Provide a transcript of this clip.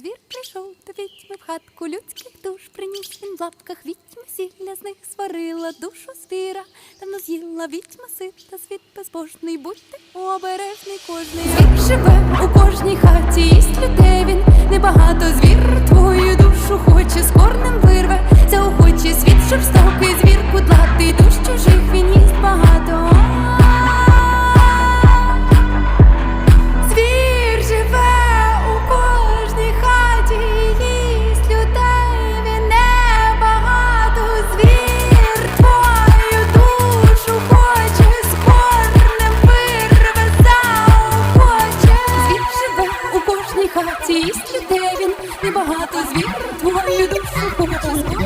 Звір прийшов до відьми в хатку людських душ, приніс він в лапках відьма сілля з них сварила душу звіра, давно з'їла відьма сита, світ безбожний, будьте обережний кожний. Звір живе у кожній хаті, їсть людей він небагато звір хаті, і стріте він, і багато звір твою душу.